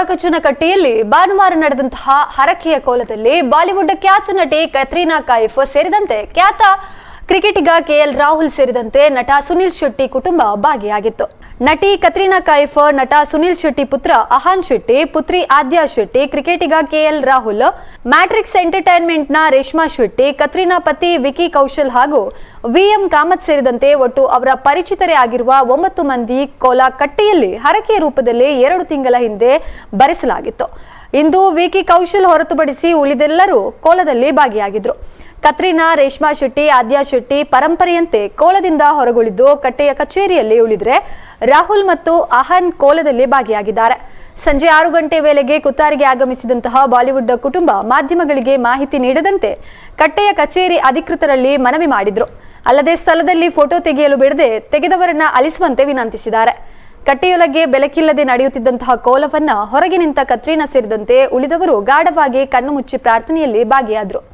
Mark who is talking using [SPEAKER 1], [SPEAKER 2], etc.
[SPEAKER 1] ಗೊರಕಚುನಕಟ್ಟಿಯಲ್ಲಿ ಭಾನುವಾರ ನಡೆದಂತಹ ಹರಕೆಯ ಕೋಲದಲ್ಲಿ ಬಾಲಿವುಡ್ ಖ್ಯಾತ ನಟಿ ಕತ್ರೀನಾ ಕೈಫ್ ಸೇರಿದಂತೆ ಖ್ಯಾತ ಕ್ರಿಕೆಟಿಗ ಕೆಎಲ್ ರಾಹುಲ್ ಸೇರಿದಂತೆ ನಟ ಸುನಿಲ್ ಶೆಟ್ಟಿ ಕುಟುಂಬ ಭಾಗಿಯಾಗಿತ್ತು. ನಟಿ ಕತ್ರಿನಾ ಕೈಫ್ ನಟ ಸುನಿಲ್ ಶೆಟ್ಟಿ ಪುತ್ರ ಅಹಾನ್ ಶೆಟ್ಟಿ, ಪುತ್ರಿ ಆದ್ಯಾ ಶೆಟ್ಟಿ, ಕ್ರಿಕೆಟಿಗ ಕೆಎಲ್ ರಾಹುಲ್, ಮ್ಯಾಟ್ರಿಕ್ಸ್ ಎಂಟರ್ಟೈನ್ಮೆಂಟ್ನ ರೇಷ್ಮಾ ಶೆಟ್ಟಿ, ಕತ್ರಿನಾ ಪತಿ ವಿಕಿ ಕೌಶಲ್ ಹಾಗೂ ವಿಎಂ ಕಾಮತ್ ಸೇರಿದಂತೆ ಒಟ್ಟು ಅವರ ಪರಿಚಿತರೇ ಆಗಿರುವ ಒಂಬತ್ತು ಮಂದಿ ಕೋಲಾ ಕಟ್ಟೆಯಲ್ಲಿ ಹರಕೆಯ ರೂಪದಲ್ಲಿ ಎರಡು ತಿಂಗಳ ಹಿಂದೆ ಬರೆಸಲಾಗಿತ್ತು ಇಂದು ವಿಕಿ ಕೌಶಲ್ ಹೊರತುಪಡಿಸಿ ಉಳಿದೆಲ್ಲರೂ ಕೋಲದಲ್ಲಿ ಭಾಗಿಯಾಗಿದ್ರು. ಕತ್ರೀನಾ, ರೇಷ್ಮಾ ಶೆಟ್ಟಿ, ಆದ್ಯಾ ಶೆಟ್ಟಿ ಪರಂಪರೆಯಂತೆ ಕೋಲದಿಂದ ಹೊರಗುಳಿದು ಕಟ್ಟೆಯ ಕಚೇರಿಯಲ್ಲಿ ಉಳಿದ್ರೆ ರಾಹುಲ್ ಮತ್ತು ಅಹನ್ ಕೋಲದಲ್ಲಿ ಭಾಗಿಯಾಗಿದ್ದಾರೆ. ಸಂಜೆ ಆರು ಗಂಟೆ ವೇಳೆಗೆ ಕುತ್ತಾರಿಗೆ ಆಗಮಿಸಿದಂತಹ ಬಾಲಿವುಡ್ ಕುಟುಂಬ ಮಾಧ್ಯಮಗಳಿಗೆ ಮಾಹಿತಿ ನೀಡದಂತೆ ಕಟ್ಟೆಯ ಕಚೇರಿ ಅಧಿಕೃತರಲ್ಲಿ ಮನವಿ ಮಾಡಿದ್ರು. ಅಲ್ಲದೆ ಸ್ಥಳದಲ್ಲಿ ಫೋಟೋ ತೆಗೆಯಲು ಬಿಡದೆ ತೆಗೆದವರನ್ನ ಅಲಿಸುವಂತೆ ವಿನಂತಿಸಿದ್ದಾರೆ. ಕಟ್ಟೆಯೊಳಗೆ ಬೆಲಕಿಲ್ಲದೆ ನಡೆಯುತ್ತಿದ್ದಂತಹ ಕೋಲವನ್ನ ಹೊರಗೆ ನಿಂತ ಕತ್ರೀನಾ ಸೇರಿದಂತೆ ಉಳಿದವರು ಗಾಢವಾಗಿ ಕಣ್ಣು ಮುಚ್ಚಿ ಪ್ರಾರ್ಥನೆಯಲ್ಲಿ ಭಾಗಿಯಾದ್ರು.